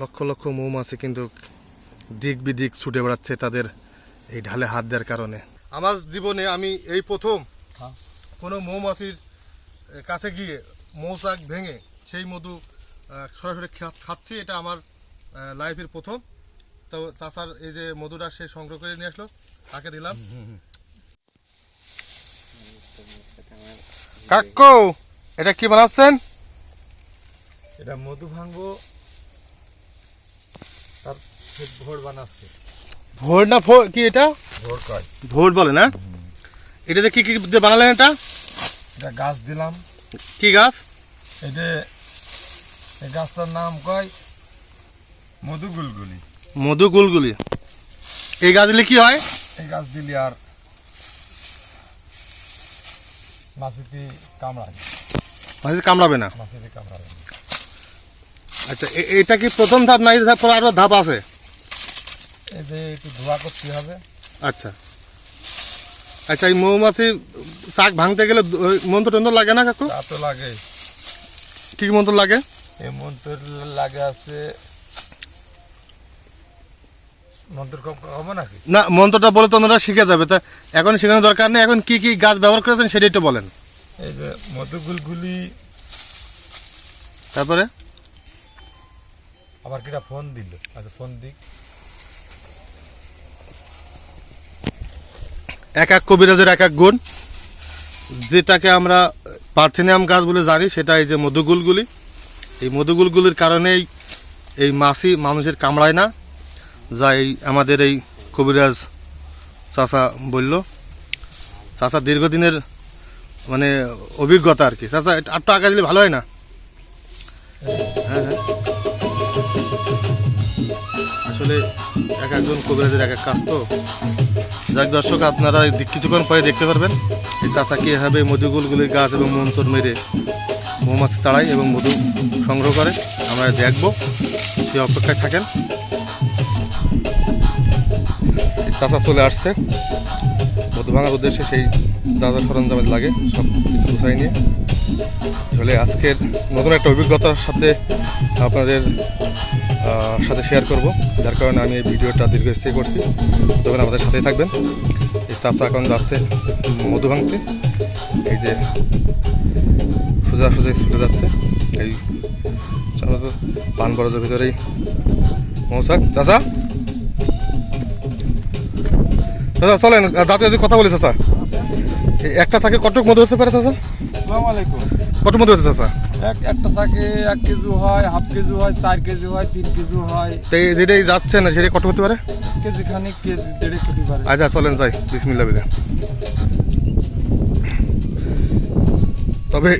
লক্ষ লক্ষ মৌমাছি কিন্তু দিক বিদিক ছুটে বেড়াচ্ছে তাদের এই ঢালে হাত দেওয়ার কারণে। আমার জীবনে আমি এই প্রথম হ্যাঁ। কোনো মৌমাছির কাছে গিয়ে মৌচাক ভেঙে সেই মধু সরাসরি খাচ্ছি এটা আমার লাইফের প্রথম। তো চাষার এই যে মধুটা সে সংগ্রহ করে নিয়ে আসলো তাকে দিলাম। কাকু এটা কি বানাচ্ছেন? এটা মধু ভাঙবো। ফের ভোর বানাচ্ছে। ভোর না ভোর কি এটা? ভোর কয়? ভোট বলে না? এটাতে কি কি বানালেন এটা? এটা গাছ দিলাম। কি গাছ? এটা এই গাছটার নাম কয়? মধু গুলগুলি। মধু গুলগুলি। এই গাছ দিলে কি হয়? এই গাছ দিলে আর মাছিতে কামড়ায় মাঝে কামড়াবে না? মাছিতে কামড়াবে আচ্ছা এটা কি প্রথম ধাপ না এর ধাপ পরে আরও ধাপ আছে? যে একটু ধোয়া করতে হবে। আচ্ছা। আচ্ছা এই মৌমাছি শাক ভাঙতে গেলে মন্ত্র টন্ত্র লাগে না কাকু? তা তো লাগে। কি মন্ত্র লাগে? এই মন্ত্রের লাগে আছে মন্ত্র হবে নাকি? না মন্ত্রটা বলে তো ওনারা শিখে যাবে। তা এখন শেখানোর দরকার নেই। এখন কি কি গাছ ব্যবহার করেছেন সেটা একটু বলেন। এই যে মধু তারপরে? আবার কিটা ফোন দিল। আচ্ছা ফোন দিক। এক এক কবিরাজের এক এক গুণ। যেটাকে আমরা পার্থেনিয়াম গাছ বলে জানি, সেটা এই যে মধুগুলগুলি এই মধুগুলগুলির কারণেই এই মাছি মানুষের কামড়ায় না, যা এই আমাদের এই কবিরাজ চাচা বলল। চাচা দীর্ঘদিনের মানে অভিজ্ঞতা আর কি। চাচা আটটা আঁকা দিলে ভালো হয় না? হ্যাঁ হ্যাঁ। আসলে এক একজন কবিরাজের এক এক কাজ তো। যাক দর্শক, আপনারা কিছুক্ষণ পরে দেখতে পারবেন এই চাচা কি এভাবে মধুগুলগুলির গাছ এবং মন্তর মেরে মৌমাছি তাড়ায় এবং মধু সংগ্রহ করে। আমরা দেখব সেই অপেক্ষায় থাকেন। চাচা চলে আসছে। মধু ভাঙার উদ্দেশ্যে সেই যা যা সরঞ্জাম লাগে, সব কিছু গুছাই নিয়ে। আসলে আজকের নতুন একটা অভিজ্ঞতার সাথে আপনাদের সাথে শেয়ার করব। যার কারণে আমি এই ভিডিওটা দীর্ঘস্থায়ী করছি। তখন আমাদের সাথেই থাকবেন। এই চাচা এখন যাচ্ছে মধু ভাঙতে এই যে সোজা সোজা ছুটে যাচ্ছে। এই পান বরজের ভিতরেই মৌচাক চাচা? চাচা, চলেন দাঁতে যদি কথা বলি এই একটা চাকে কটক মধু হতে পারে, চাচা? আসসালামু আলাইকুম। মধু হতে চাচা? এক একটা শাকে এক কেজি হয় হাফ কেজি হয় চার কেজি হয় তিন কেজি হয়। তো যেটাই যাচ্ছে না সেটাই কটক হতে পারে? কেজি খানিক কেজি দেড়ে হতে পারে। আচ্ছা চলেন যাই। বিসমিল্লা বিলে তবে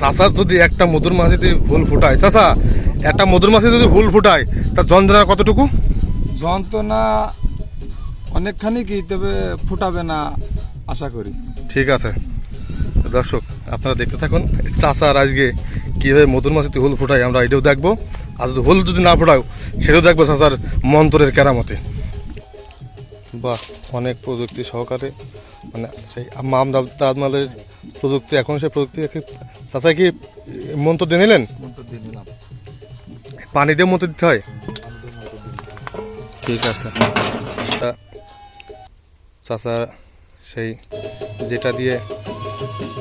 চাষা যদি একটা মধুর মাছিতে ভুল ফুটায় চাষা একটা মধুর মাছি যদি ভুল ফুটায় তার যন্ত্রণা কতটুকু? যন্ত্রণা অনেকখানি কি তবে ফুটাবে না আশা করি। ঠিক আছে। দর্শক আপনারা দেখতে থাকুন চাষার আজকে কীভাবে মধুর মাছিতে হুল ফোটায় আমরা এটাও দেখব। আর যদি হুল যদি না ফুটাও সেটাও দেখব চাষার মন্ত্রের কেরামতে। বাহ অনেক প্রযুক্তি সহকারে মানে সেই মাম তাজমালের প্রযুক্তি এখন সেই প্রযুক্তি চাষা কি মন্ত্র দিয়ে নিলেন? মন্ত্র পানি দিয়ে মতো দিতে হয়? ঠিক আছে। চাচা সেই যেটা দিয়ে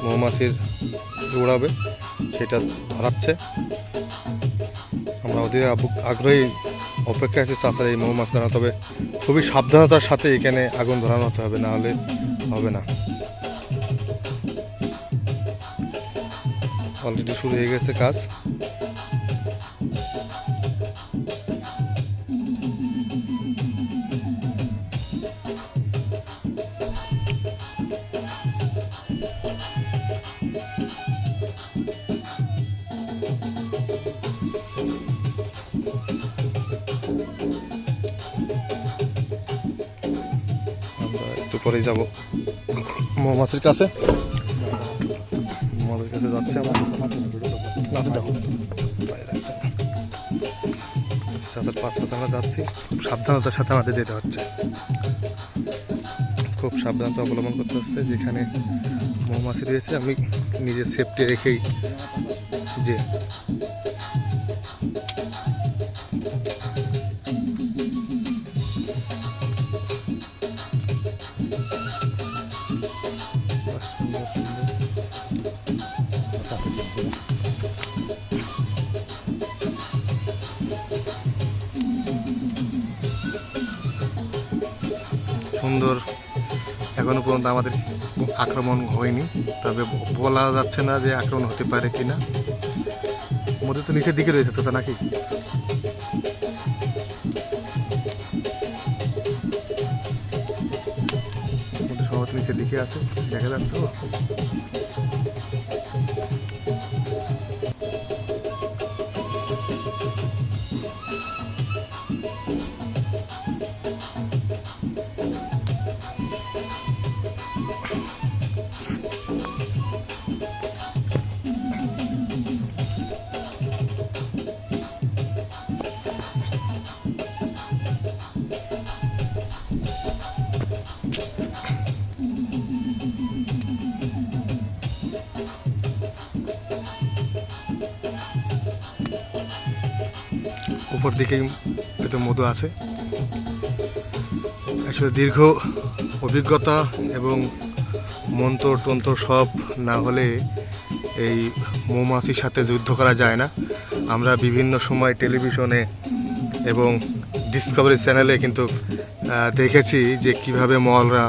মৌমাছির উড়াবে সেটা ধরাচ্ছে। আমরা আবু- আগ্রহী অপেক্ষা আছি চাষের এই মৌমাছি ধরানো, তবে খুবই সাবধানতার সাথে এখানে আগুন ধরানো হতে হবে, না হলে হবে না। অলরেডি শুরু হয়ে গেছে কাজ। একটু পরেই যাব। মৌমাছির কাছে। মৌমাছির কাছে যাচ্ছে আমরা। দেখো। আমরা যাচ্ছি। খুব সাবধানতার সাথে যেতে হচ্ছে। খুব সাবধানতা অবলম্বন করতে হচ্ছে। যেখানে মৌমাছি রয়েছে, আমি নিজের সেফটি রেখেই যে সুন্দর। এখনও পর্যন্ত আমাদের আক্রমণ হয়নি, তবে বলা যাচ্ছে না যে আক্রমণ হতে পারে কিনা। মধু তো নিচের দিকে রয়েছে চাচা নাকি? মধু সম্ভবত নিচের দিকে আছে দেখা যাচ্ছে। উপর দিকেই হয়তো মধু আছে। আসলে দীর্ঘ অভিজ্ঞতা এবং মন্ত্র তন্ত্র সব না হলে এই মৌমাছির সাথে যুদ্ধ করা যায় না। আমরা বিভিন্ন সময় টেলিভিশনে এবং ডিসকভারি চ্যানেলে কিন্তু দেখেছি যে কীভাবে মলরা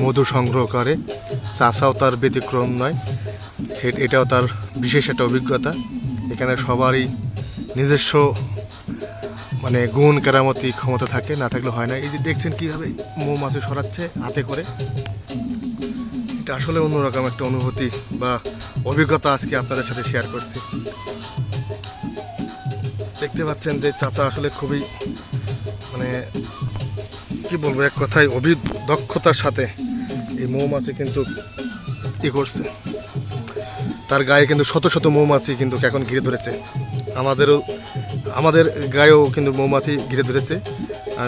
মধু সংগ্রহ করে। চাষাও তার ব্যতিক্রম নয়। এটাও তার বিশেষ একটা অভিজ্ঞতা। এখানে সবারই নিজস্ব মানে গুণ কেরামতি ক্ষমতা থাকে, না থাকলে হয় না। এই যে দেখছেন কীভাবে মৌমাছি সরাচ্ছে হাতে করে। এটা আসলে অন্যরকম একটা অনুভূতি বা অভিজ্ঞতা আজকে আপনাদের সাথে শেয়ার করছি। দেখতে পাচ্ছেন যে চাচা আসলে খুবই মানে কি বলব, এক কথায় অভিদক্ষতার সাথে এই মৌমাছি কিন্তু ই করছে। তার গায়ে কিন্তু শত শত মৌমাছি কিন্তু এখন ঘিরে ধরেছে। আমাদেরও আমাদের গায়েও কিন্তু মৌমাছি ঘিরে ধরেছে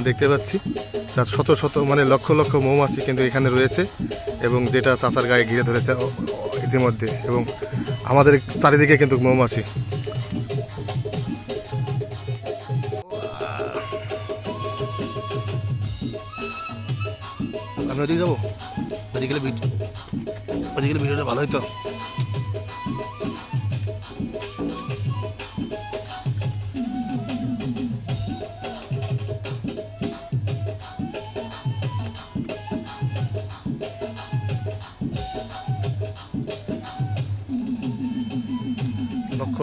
দেখতে পাচ্ছি। তার শত শত মানে লক্ষ লক্ষ মৌমাছি কিন্তু এখানে রয়েছে এবং যেটা চাচার গায়ে ঘিরে ধরেছে ইতিমধ্যে এবং আমাদের চারিদিকে কিন্তু মৌমাছি। আমি ওদিকে যাব? ওদিকে ওদিকে ভিডিওটা ভালো হতো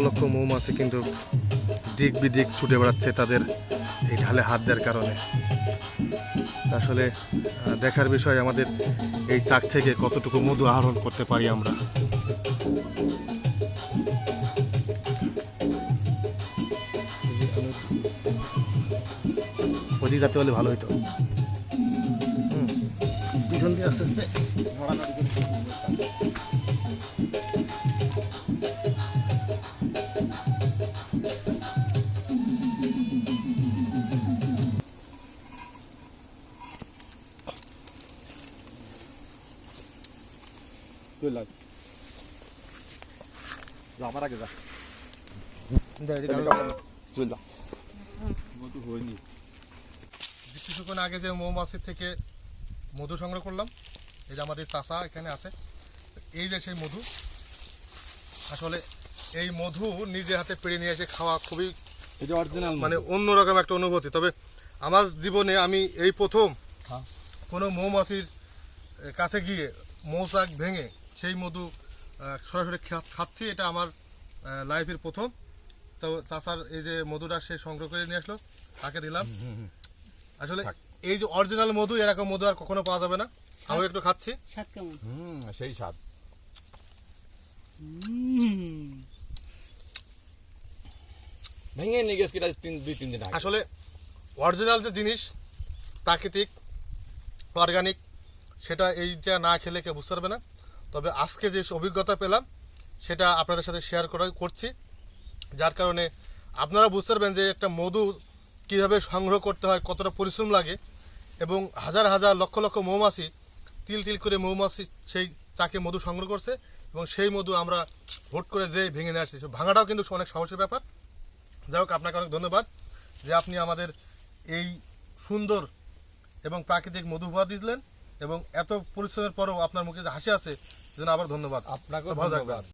লক্ষ মৌমাছি কিন্তু দিক বিদিক ছুটে বেড়াচ্ছে তাদের এই ঢালে হাত দেওয়ার কারণে। আসলে দেখার বিষয় আমাদের এই চাক থেকে কতটুকু মধু আহরণ করতে পারি আমরা। যাতে হলে ভালো হতো পিছন দিয়ে আস্তে আস্তে। তুই লাগ যা আমার আগে যা তুই যা মধু হয়নি কিছুক্ষণ আগে যে মৌমাছি থেকে মধু সংগ্রহ করলাম এই যে আমাদের চাষা এখানে আছে এই যে সেই মধু আসলে এই মধু নিজে হাতে পেড়ে নিয়ে এসে খাওয়া খুবই এটা অরিজিনাল মানে অন্যরকম একটা অনুভূতি। তবে আমার জীবনে আমি এই প্রথম হ্যাঁ। কোনো মৌমাছির কাছে গিয়ে মৌচাক ভেঙে সেই মধু সরাসরি খাচ্ছি এটা আমার লাইফের প্রথম। তো চাষার এই যে মধুটা সে সংগ্রহ করে নিয়ে আসলো তাকে দিলাম। আসলে এই যে অরিজিনাল মধু এরকম মধু আর কখনো পাওয়া যাবে না। আমি একটু খাচ্ছি। স্বাদ কেমন? হুম সেই স্বাদ। ভেঙে নিয়ে গেছে তিন দুই তিন দিন আসলে অরিজিনাল যে জিনিস প্রাকৃতিক অর্গানিক সেটা এইটা না খেলে কেউ বুঝতে পারবে না। তবে আজকে যে অভিজ্ঞতা পেলাম, সেটা আপনাদের সাথে শেয়ার করা করছি। যার কারণে আপনারা বুঝতে পারবেন যে একটা মধু কীভাবে সংগ্রহ করতে হয়, কতটা পরিশ্রম লাগে এবং হাজার হাজার লক্ষ লক্ষ মৌমাছি, তিল তিল করে মৌমাছি সেই চাকে মধু সংগ্রহ করছে এবং সেই মধু আমরা ভোট করে যে ভেঙে নিয়ে আসছি। ভাঙাটাও কিন্তু অনেক সাহসের ব্যাপার। যাই হোক, আপনাকে অনেক ধন্যবাদ যে আপনি আমাদের এই সুন্দর এবং প্রাকৃতিক মধু উপহার দিলেন। এবং এত পরিশ্রমের পরেও আপনার মুখে যে হাসি আছে সেজন্য আবার ধন্যবাদ। আপনাকে ভালো থাকবেন।